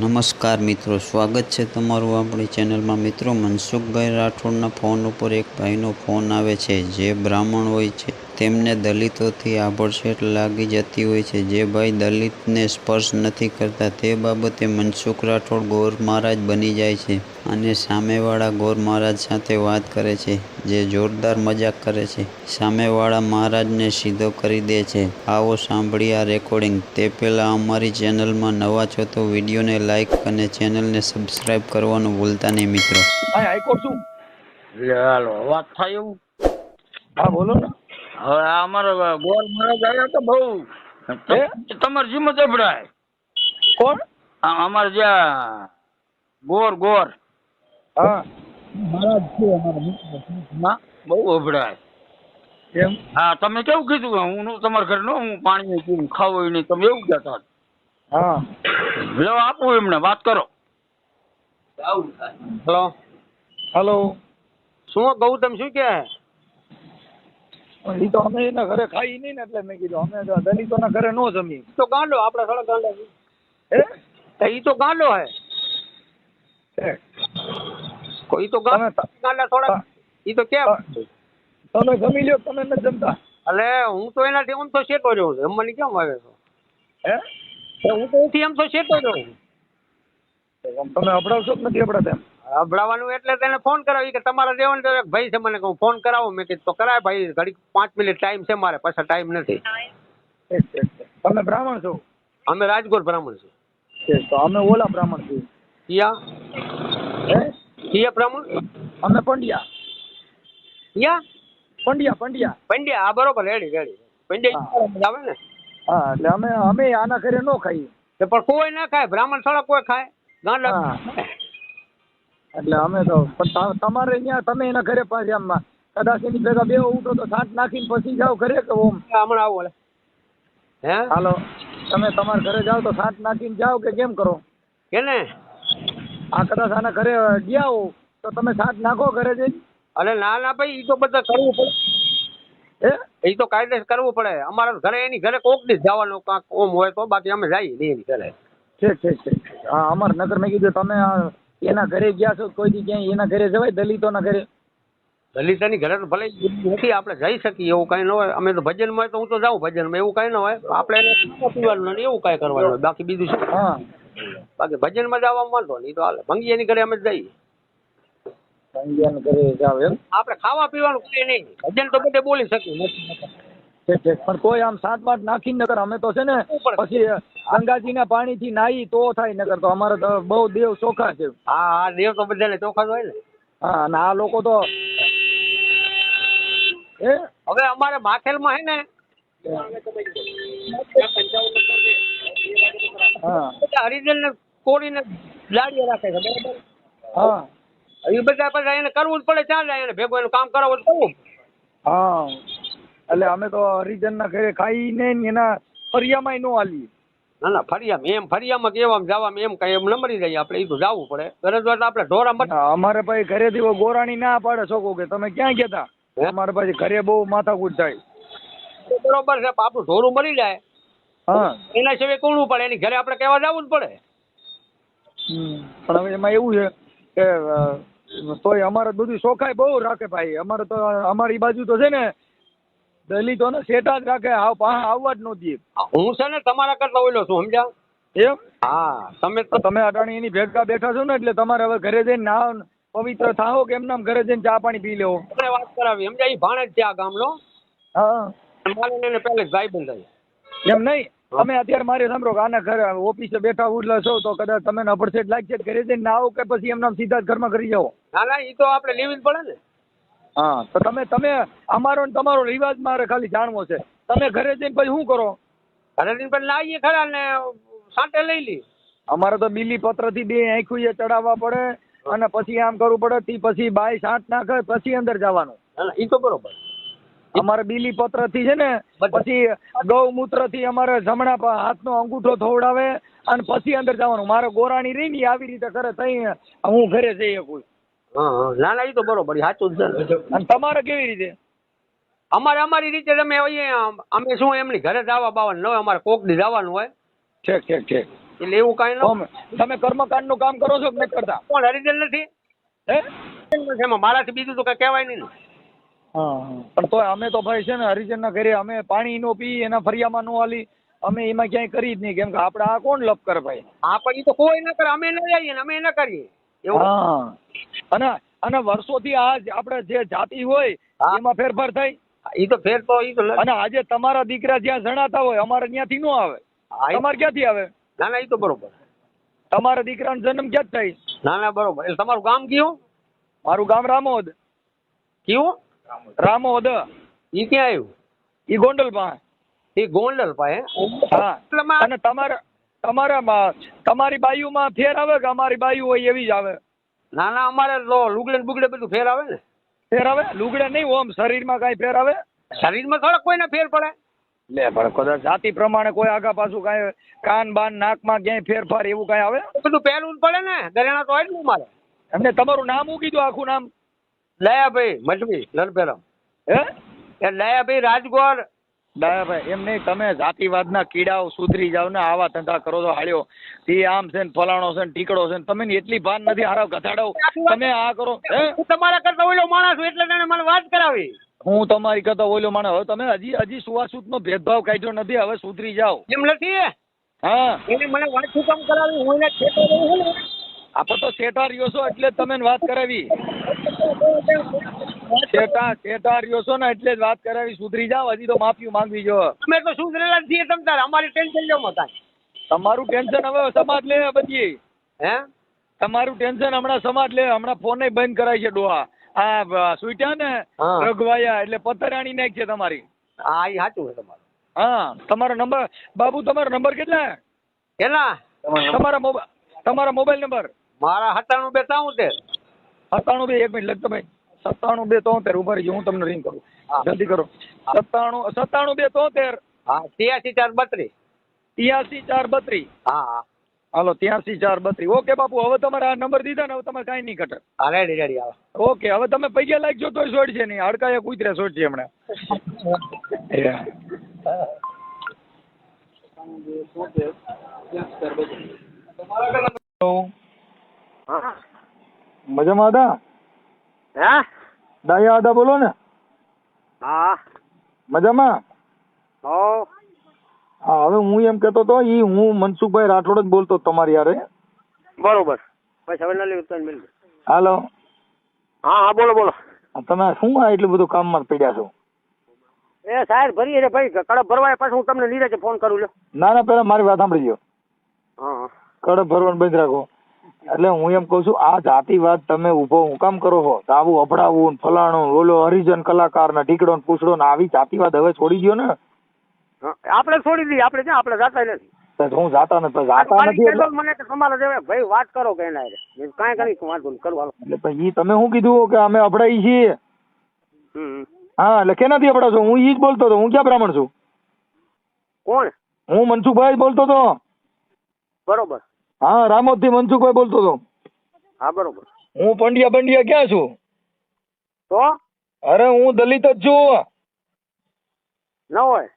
નમસ્કાર મિત્રો, સ્વાગત છે તમારું આપણી ચેનલમાં. મિત્રો, મનસુખભાઈ રાઠોડના ફોન ઉપર એક ભાઈનો ફોન આવે છે, જે બ્રાહ્મણ હોય છે. તેમને દલિતોથી આભડછેટ લાગી જતી હોય છે, જે ભાઈ દલિતને સ્પર્શ નથી કરતા. તે બાબતે મનસુખ રાઠોડ ગોર મહારાજ બની જાય છે. અને સામેવાળા ગોર મહારાજ સાથે વાત કરે છે જે જોરદાર મજાક કરે છે. સામેવાળા મહારાજને સીધો કરી દે છે. આવો સાંભળી આ રેકોર્ડિંગ તે પહેલાં અમારી ચેનલમાં નવા છો તો વિડીયોને લાઈક અને ચેનલને સબસ્ક્રાઇબ કરવાનું ભૂલતા નહીં મિત્રો. વાત થાય એવું? હા બોલો ને. હવે આ અમારો ગોર મહારાજ આવ્યા તો બહુ? તમારે જીમ જબડાય કોણ? અમારે જ્યાં ગોર ગોર. હા. મહારાજ છે અમારા બહુ અભડાય એમ હા તમે કેવું કીધું? હું તમારા ઘર હું પાણી પીવું ખાવું નહીં. તમે એવું કહેતા હા. લ્યો આપું એમને વાત કરો. હલો. હલો. શું ગૌતમ શું કે એ તો અમે એના ઘરે ખાઈ નહીં ને એટલે મેં કીધું અમે તો દલિતોના ઘરે નો જમી તો ગાંડો આપણે ગાંડા હે? એ તો ગાંડો હે. તો ગાંડા થોડા તો કેમ? તમે ગમી લ્યો તમે નથી જમતા. અલે હું તો એનાથી આમ તો શેટો રહ્યો છું. મને કેમ આવે છો? હે? હું તો એથી એમ તો શેટો રહ્યો છું. તમે અભડાવશો કે નથી અભડાતા એમ? અભડાવવાનું એટલે તેને ફોન કરાવી કે તમારા દેવાનું તો એક ભાઈ છે મને કહું ફોન કરાવો. મેં કીધું તો કરાય ભાઈ ઘડી પાંચ મિનિટ ટાઈમ છે મારે. પાછા ટાઈમ નથી. તમે બ્રાહ્મણ છો? અમે રાજકોટ બ્રાહ્મણ છું તો અમે ઓલા બ્રાહ્મણ છીએ. કિયા હે? કિયા બ્રાહ્મણ અમે પંડ્યા. યા? પંડ્યા પંડ્યા. પંડ્યા હા બરોબર રેડી રેડી પંડ્યા આવે ને? હા એટલે અમે અમે આના ઘરે ન ખાઈએ. તો પણ કોઈ ના ખાય બ્રાહ્મણ થોડા કોઈ ખાય? ગાંડા એટલે અમે તો તમારે ત્યાં તમે એના ઘરે પાછી આમ કદાચ એની ભેગા બે ઉઠો તો સાત નાખીને પછી જાઓ ઘરે કે ઓમ? હમણાં આવો હે? હાલો. તમે તમારા ઘરે જાઓ તો સાત નાખીને જાઓ કે કેમ કરો? કેને? આ કદાચ આના ઘરે ગયા હો તો તમે સાત નાખો ઘરે જઈને? અરે ના ના ભાઈ એ તો બધા કરવું પડે. હે? એ તો કાયદેસર કરવું પડે. અમારા ઘરે એની ઘરે કોક દી જવાનું કાંક ઓમ હોય તો બાકી અમે જઈએ નહીં એની ઘરે. ઠીક ઠીક ઠીક. હા અમારા નગર મેં કીધું તમે એના ઘરે ગયા છો કોઈ દી ક્યાંય એના ઘરે જવાય દલિતોના ઘરે? દલિતાની ઘરે તો ભલે નથી આપણે જઈ શકીએ એવું કઈ ન હોય. અમે તો ભજનમાં હોય તો હું તો જાઉં ભજનમાં એવું કઈ ન હોય. આપણે એને પીવાનું એવું કઈ કરવાનું હોય. બાકી બીજું શું? હા. બાકી ભજનમાં જવા વાંધો નહીં તો હાલે. ભંગીયાની ઘરે અમે જઈએ. સંજયના ઘરે જાવ એમ? આપણે ખાવા પીવાનું કરીએ નહીં. ભજન તો બધે બોલી શકીએ. પણ કોઈ આમ સાત બાટ નાખી નકર અમે તો છે ને પછી ગંગાજીના પાણીથી નાહી તો થાય નકર તો અમારે તો બહુ દેવ ચોખા છે. હા હા દેવ તો બધાને ચોખા જ હોય ને. હા અને આ લોકો તો એ? હવે અમારે માખેલમાં હે ને હા. બધા હરિજન ને કોરીને લાડીએ રાખે છે બરાબર? હા. એ બધા પછી એને કરવું જ પડે ત્યાં જાય એને ભેગું એનું કામ કરાવવું કરવું. હા. એટલે અમે તો ઘરે ખાઈને એના ફરિયામાંય નો હાલીએ. ના ના ફરિયામાં એમ ફરિયામાં કેવામાં જવામાં એમ કઈ એમ નમરી જાય આપણે એ તો જવું પડે. ગરજ હોય તો આપણે ઢોરા મટ અમારે પછી ઘરેથી ગોરાણી ના પાડે છોકો કે તમે ક્યાં ગયા તા? હે? અમારે પછી ઘરે બહુ માથાકૂટ થાય. બરોબર છે પણ આપણું ઢોરું મરી જાય. એના સિવાય કોણ પડે? એની ઘરે આપણે કહેવા જવું જ પડે. પણ હવે એમાં એવું છે કે તોય અમારે બધું ચોખાઈ બહુ રાખે ભાઈ. અમારે તો અમારી બાજુ તો છે ને દલિતોને સેટા જ રાખે. આવ આવવા જ ન દે. હું છે ને તમારા કરતા ઓઈલો છું સમજ્યા એમ? હા તમે તમે અટાણી એની ભેગા બેઠા છો ને એટલે તમારે હવે ઘરે જઈને નાહ પવિત્ર થાઓ કે એમનામ ઘરે જઈને ચા પાણી પી લેવો. વાત કરાવી. સમજ્યા? ભાણે જ છે આ ગામનો. હા. મારે એને પહેલે ભાઈ બંધ એમ નહીં? તમે અત્યારે મારે સાંભળો આના ઘરે ઓફિસે બેઠા ઉડલા છો તો કદાચ તમે નફડસેટ લાગશે ઘરે જઈને આવો કે પછી એમના સીધા જ ઘરમાં કરી જાઓ. ના ના એ તો આપણે લેવી જ પડે ને. હા તો તમે તમે અમારો ને તમારો રિવાજ મારે ખાલી જાણવો છે. તમે ઘરે જઈને પછી શું કરો? ઘરે જઈને પછી આવીએ ખરા ને સાટે લઈ લી અમારે તો બીલી પત્રથી બે આંખું ચડાવવા પડે અને પછી આમ કરવું પડે તી પછી બાય સાંઠ નાખે પછી અંદર જવાનું. એ તો બરોબર. અમારે બીલી પત્રથી છે ને પછી ગૌમૂત્રથી અમારે જમણા હાથનો અંગૂઠો ધોવડાવે અને પછી અંદર જવાનું. મારે ગોરાણી રહી ને આવી રીતે કરે તઈ હું ઘરે જઈ શકું ના ના એ તો બરોબર સાચું જ છે. અને તમારે કેવી રીતે? અમારે અમારી રીતે અમે હોઈએ અમે શું એમની ઘરે જવા બાવા ન હોય અમારે કોક દી જવાનું હોય. ઠીક ઠીક ઠીક. એટલે એવું કઈ ન તમે તમે કર્મકાંડનું કામ કરો છો કે નથી કરતા? કોણ હરિજન નથી હે? એમાં મારાથી બીજું તો કઈ કહેવાય નહીં પણ તોય અમે તો ભાઈ છે ને હરિજન ના ઘરે અમે પાણી નો પી એના ફરિયામાં નો હાલી. અમે એમાં ક્યાંય કરી જ નહીં. કેમ કે આપણે આ કોણ લપ કરે ભાઈ? હા પણ એ તો કોઈ ના કરે. અમે ના જઈએ અમે ના કરીએ. એવું હા. અને અને વર્ષોથી આ આપણે જે જાતિ હોય એમાં ફેરફાર થાય એ તો ફેર તો એ તો અને આજે તમારા દીકરા જ્યાં જણાતા હોય અમારે ત્યાંથી નો આવે. તમારે ક્યાંથી આવે? ના ના એ તો બરોબર. તમારા દીકરાનો જન્મ ક્યાં થાય? ના ના બરોબર. એટલે તમારું ગામ કયું? મારું ગામ રામોદ. કયું? રામોદ ઈ ક્યાં આવ્યું ઈ ગોંડલ પાસે. ઈ ગોંડલ પાસે? હા. અને તમારા તમારા તમારી બાયુમાં ફેર આવે કે અમારી બાયુ હોય એવી જ આવે? ના ના અમારે તો લુગડે ને બુગડે બધું ફેર આવે ને. ફેર આવે? લુગડે નહીં ઓમ શરીરમાં કાંઈ ફેર આવે? શરીરમાં થોડા કોઈને ફેર પડે. લે પણ કદાચ જાતિ પ્રમાણે કોઈ આગા પાછું કાંઈ કાન બાન નાકમાં ક્યાંય ફેરફાર એવું કાંઈ આવે? બધું પહેરવું પડે ને. ઘરેણા તો એટલું મારે. એમને તમારું નામ શું કીધું આખું નામ? દયાભાઈ મઢવી લલપેરમ હે? એ દયાભાઈ રાજગોર. દયાભાઈ એમ નહીં તમે જાતિવાદના કીડાઓ સુધરી જાવ ને આવા ધંધા કરો તો હાલ્યો. તે આમ છે ને ફલાણો છે ને ટીકડો છે ને તમે એટલી ભાન નથી હારા ગધાડો. તમે આ કરો હે? તમારા કરતા ઓલો માણસ એટલે તેને મને વાત કરાવી. હું તમારી કરતા ઓલો માણસ હવે તમે હજી હજી સુવાસુત નો ભેદભાવ કાઢ્યો નથી હવે સુધરી જાઓ. એમ નથી હા. એને મને વાત શું કામ કરાવી? હું એને ને. આપણે તો શેઠા રહ્યો છો એટલે જ તમે વાત કરાવી. શેઠા શેઠા રહ્યો છો ને એટલે જ વાત કરાવી. સુધરી જાવ હજી તો માફી માંગવી જો. અમે તો સુધરેલા છીએ તમ તારે. અમારી ટેન્શન લેવો કાંઈ તમારું ટેન્શન હવે સમાજ લે બધી. હે? તમારું ટેન્શન હમણાં સમાજ લે. હમણાં ફોન બંધ કરાય છે ડોહા. આ સુઈટા ને રઘવાયા એટલે પથરાણી નાખ છે તમારી. હા એ સાચું છે તમારું. હા તમારો નંબર બાબુ તમારો નંબર કેટલા? કેટલા? તમારા મોબાઈલ તમારા મોબાઈલ નંબર. મારા સત્તાણું બે તાઉતેર સત્તાણું બે એક મિનિટ લખતો ભાઈ. સત્તાણું બે તોતેર ઊભા રહીજો હું તમને રિંગ કરું. જલ્દી કરો. સત્તાણું સત્તાણું બે તોતેર હા ત્યાંસી ચાર બત્રીસ. ત્યાસી ચાર બત્રીસ. હા હા. હાલો ત્યાસી ચાર બત્રીસ. ઓકે બાપુ હવે તમારે આ નંબર દીધા ને હવે તમારે કાંઈ નહીં ઘટે. હા રેડી રેડી આવે ઓકે હવે તમે પૈસા લાગજો તોય છોડશે નહીં. હડકાએ કૂતરે છોડશે હમણાં. હા. મજામાં હતા? હે? દાયા હતા બોલો ને. હા. મજામાં? હો. હા હવે હું એમ કહેતો તો ઈ હું મનસુખભાઈ રાઠોડ જ બોલતો તમારી યારે બરોબર. બસ હવે ના લેવું મિલ હાલો. હા હા બોલો બોલો. તમે શું આ એટલું બધું કામમાં પડ્યા છો? એ સાહેબ ભરી રે ભાઈ. કડપ ભરવાય પછી હું તમને નીરજે ફોન કરું લ્યો. ના ના પેલા મારી વાત સાંભળી લ્યો હા હા. કડપ ભરવાનું બંધ રાખો. એટલે હું એમ કહું છું આ જાતિવાદ તમે ઊભો હું કામ કરો છો આવું અભડાવું ને ફલાણું ઓલો હરિજન કલાકાર ને ઢીકડો ને પૂછડો ને આવી જાતિવાદ હવે છોડી ગયો ને. આપણે છોડી દઈએ આપણે ક્યાં આપણે જાતા નથી. હું જાતા નથી જાતા નથી મને તમારા જેવા ભાઈ વાત કરો કે એના કાંઈ કરી વાંધો નહીં એટલે ભાઈ ઈ તમે શું કીધું કે અમે અભડાઈ છીએ? હા એટલે કેનાથી અભડા છો હું ઈ જ બોલતો હતો હું ક્યાં બ્રાહ્મણ છું? કોણ? હું મનસુખભાઈ બોલતો હતો. બરોબર. હા રામોદથી મનસુખભાઈ બોલતો હતો. હા બરોબર. હું પંડ્યા બંડિયા ક્યાં છું? તો? અરે હું દલિત જ છું. ન હોય.